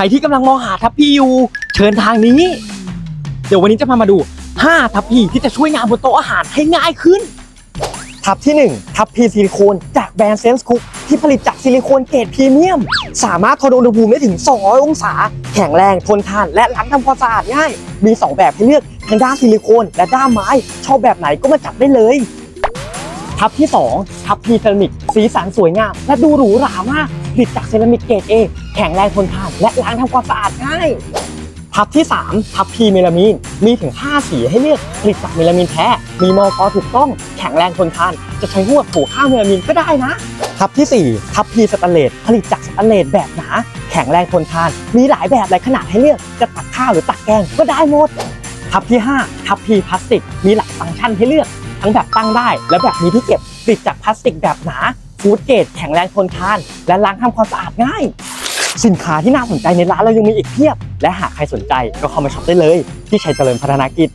ครที่กำลังมองหาทัพพีอยู่ เชิญทางนี้ เดี๋ยววันนี้จะพามาดู 5 ทัพพีที่จะช่วยงานบนโต๊ะอาหารให้ง่ายขึ้น ทัพที่ 1 ทัพพีซิลิโคนจากแบรนด์เซนส์คุกที่ผลิตจากซิลิโคนเกรดพรีเมียม สามารถทนอุณหภูมิได้ถึง 200 องศา แข็งแรงทนทาน และล้างทำความสะอาดง่าย มี 2 แบบให้เลือกทั้งด้านซิลิโคนและด้านไม้ ชอบแบบไหนก็มาจับได้เลยทัพที่ 2 ทัพพีเซรามิก สีสันสวยงาม และดูหรูหรามากผลิตจากเซรามิกเกรดเอ แข็งแรงทนทานและล้างทำความสะอาดง่ายทับที่ 3 ทับพีเมลามีน มีถึง 5 สีให้เลือกผลิตจากเมลามีนแท้ มีมอกอถูกต้อง แข็งแรงทนทาน จะใช้หัวถูข้าวเมลามีนก็ได้นะ ทับทีสี่ 4 ทับพีสแตนเลส ผลิตจากสแตนเลสแบบหนา แข็งแรงทนทาน มีหลายแบบหลายขนาดให้เลือก จะตักข้าวหรือตักแกงก็ได้หมด ทับที่ 5 ทับพีพลาสติก มีหลายฟังก์ชันให้เลือก ทั้งแบบตั้งได้ และแบบมีที่เก็บผลิตจากพลาสติกแบบหนา ฟู้ดเกรดแข็งแรงทนทาน และล้างทำความสะอาดง่าย สินค้าที่น่าสนใจในร้านเรายังมีอีกเพียบ และหากใครสนใจก็เข้ามาช็อปได้เลย ที่ชัยเจริญพัฒนากิจ